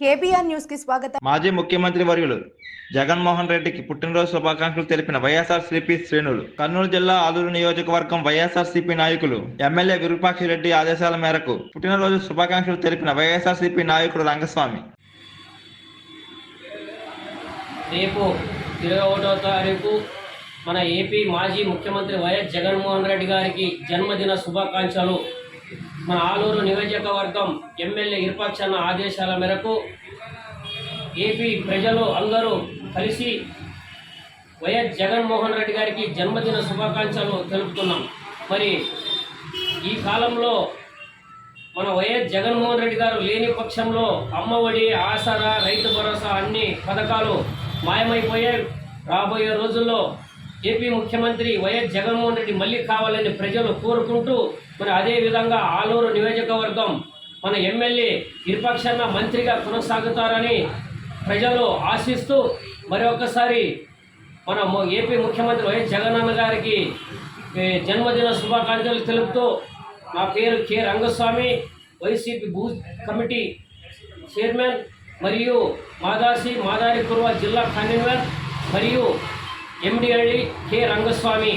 KBR న్యూస్కి స్వాగతం. మాజీ ముఖ్యమంత్రి వర్యులు జగన్మోహన్ రెడ్డికి పుట్టినరోజు శుభాకాంక్షలు తెలిపిన వైఎస్ఆర్ సిపి శ్రేణులు. కర్నూలు జిల్లా ఆలూరు నియోజకవర్గం వైఎస్ఆర్ సిపి నాయకులు ఎమ్మెల్యే విరూపాక్షి రెడ్డి ఆదేశాల మేరకు పుట్టినరోజు శుభాకాంక్షలు తెలిపిన వైఎస్ఆర్ సిపి నాయకుడు రంగస్వామి. రేపు ఇరవై ఒకటో తారీఖు మన ఏపీ మాజీ ముఖ్యమంత్రి వైఎస్ జగన్మోహన్ రెడ్డి గారికి జన్మదిన శుభాకాంక్షలు మన ఆలూరు నియోజకవర్గం ఎమ్మెల్యే ఇరుపక్షన్న ఆదేశాల మేరకు ఏపీ ప్రజలు అందరూ కలిసి వైఎస్ జగన్మోహన్ రెడ్డి గారికి జన్మదిన శుభాకాంక్షలు తెలుపుతున్నాం. మరి ఈ కాలంలో మన వైఎస్ జగన్మోహన్ రెడ్డి గారు లేని పక్షంలో అమ్మఒడి ఆసరా రైతు భరోసా అన్ని పథకాలు మాయమైపోయాయి. రాబోయే రోజుల్లో ఏపీ ముఖ్యమంత్రి వైఎస్ జగన్మోహన్ రెడ్డి మళ్ళీ కావాలని ప్రజలు కోరుకుంటూ మరి అదేవిధంగా ఆలూరు నియోజకవర్గం మన ఎమ్మెల్యే ఇరుపక్షన్న మంత్రిగా కొనసాగుతారని ప్రజలు ఆశిస్తూ మరి ఒక్కసారి మన ఏపీ ముఖ్యమంత్రి వైఎస్ జగనన్న గారికి జన్మదిన శుభాకాంక్షలు తెలుపుతూ నా పేరు కె. రంగస్వామి వైసీపీ భూ కమిటీ చైర్మన్ మరియు మాదాసి మాదారిపుర్వ జిల్లా కన్వీనర్ మరియు ఎండిఐడి కె రంగస్వామి